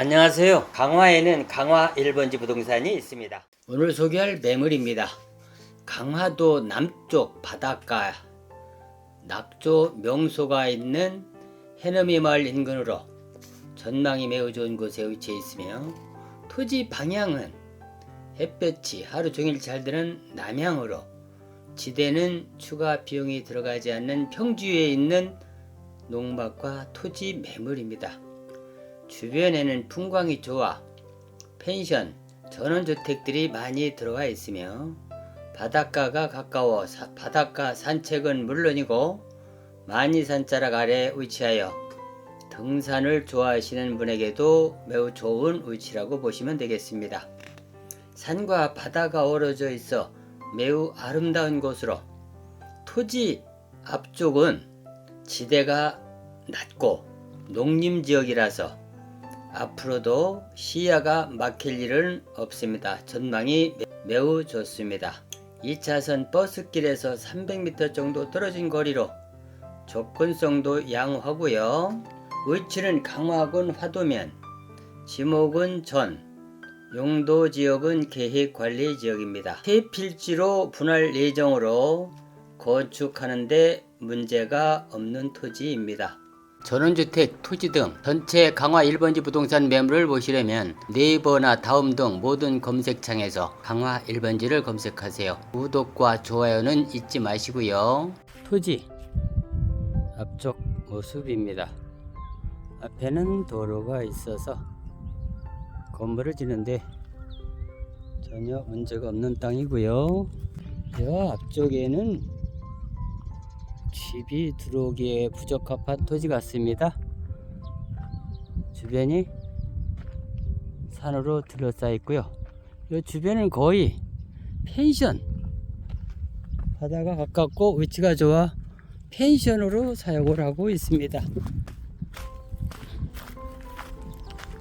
안녕하세요. 강화에는 강화 1번지 부동산이 있습니다. 오늘 소개할 매물입니다. 강화도 남쪽 바닷가 낙조 명소가 있는 해넘이 마을 인근으로 전망이 매우 좋은 곳에 위치해 있으며 토지 방향은 햇볕이 하루 종일 잘 드는 남향으로 지대는 추가 비용이 들어가지 않는 평지에 있는 농막과 토지 매물입니다. 주변에는 풍광이 좋아 펜션, 전원주택들이 많이 들어와 있으며 바닷가가 가까워 사- 바닷가 산책은 물론이고 만이산자락 아래 위치하여 등산을 좋아하시는 분에게도 매우 좋은 위치라고 보시면 되겠습니다. 산과 바다가 어우러져 있어 매우 아름다운 곳으로 토지 앞쪽은 지대가 낮고 농림 지역이라서 앞으로도 시야가 막힐 일은 없습니다. 전망이 매- 매우 좋습니다. 2차선 버스길에서 300m 정도 떨어진 거리로 접근성도 양호하고요. 위치는 강화군 화도면, 지목은 전, 용도 지역은 계획 관리 지역입니다. 세 필지로 분할 예정으로 건축하는데 문제가 없는 토지입니다. 전원주택, 토지 등 전체 강화 1번지 부동산 매물을 보시려면 네이버나 다음 등 모든 검색창에서 강화 1번지를 검색하세요. 구독과 좋아요는 잊지 마시고요. 토지 앞쪽 모습입니다. 앞에는 도로가 있어서 건물을 짓는데 전혀 문제가 없는 땅이고요. 저 앞쪽에는 집이 들어오기에 부적합한 토지 같습니다. 주변이 산으로 둘러싸여 있고요. 이 주변은 거의 펜션 바다가 가깝고 위치가 좋아 펜션으로 사용을 하고 있습니다.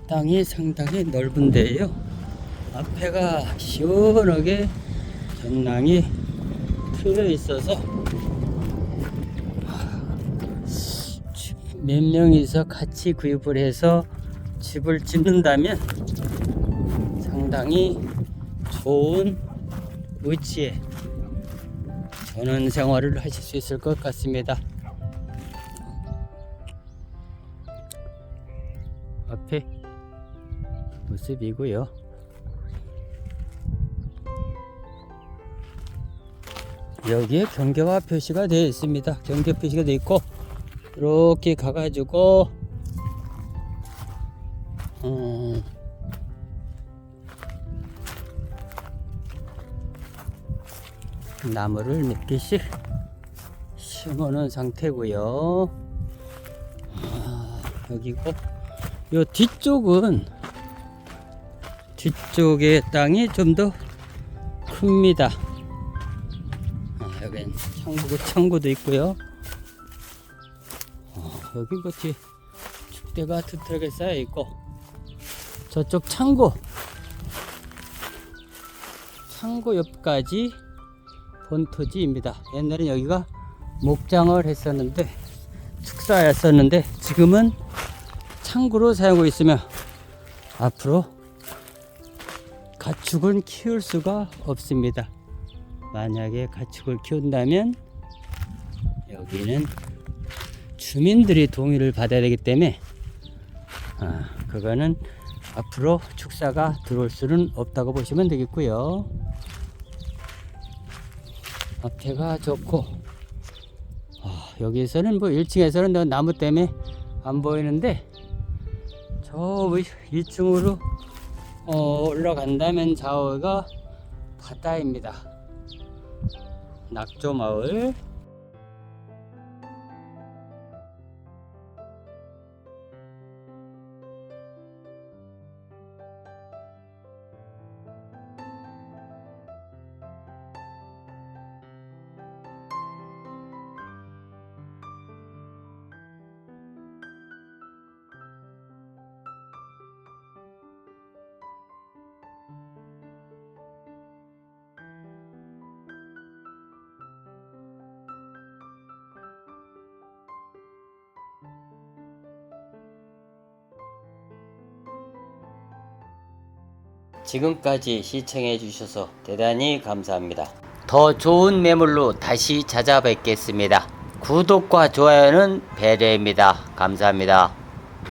땅이 상당히 넓은데요. 앞에가 시원하게 전랑이 트여 있어서 몇 명이서 같이 구입을 해서 집을 짓는다면 상당히 좋은 위치에 전원 생활을 하실 수 있을 것 같습니다. 앞에 모습이고요. 여기에 경계화 표시가 되어 있습니다. 경계 표시가 되어 있고 이렇게 가가지고 음, 나무를 몇 개씩 심어놓은 상태고요. 아, 여기고 요 뒤쪽은 뒤쪽의 땅이 좀 더 큽니다. 아, 창고, 창고도 있고요. 어, 여기 뭐지 축대가 튼튼하게 쌓여 있고 저쪽 창고 창고 옆까지 본토지입니다. 옛날엔 여기가 목장을 했었는데 축사였었는데 지금은 창고로 사용하고 있으며 앞으로 가축은 키울 수가 없습니다. 만약에 가축을 키운다면 여기는 주민들이 동의를 받아야 되기 때문에 아, 그거는 앞으로 축사가 들어올 수는 없다고 보시면 되겠고요. 앞에가 좋고 아, 여기서는 뭐 1층에서는 나무 때문에 안 보이는데 저 위- 위층으로 어, 올라간다면 좌우가 바다입니다. 낙조 마을 지금까지 시청해 주셔서 대단히 감사합니다. 더 좋은 매물로 다시 찾아뵙겠습니다. 구독과 좋아요는 배려입니다. 감사합니다.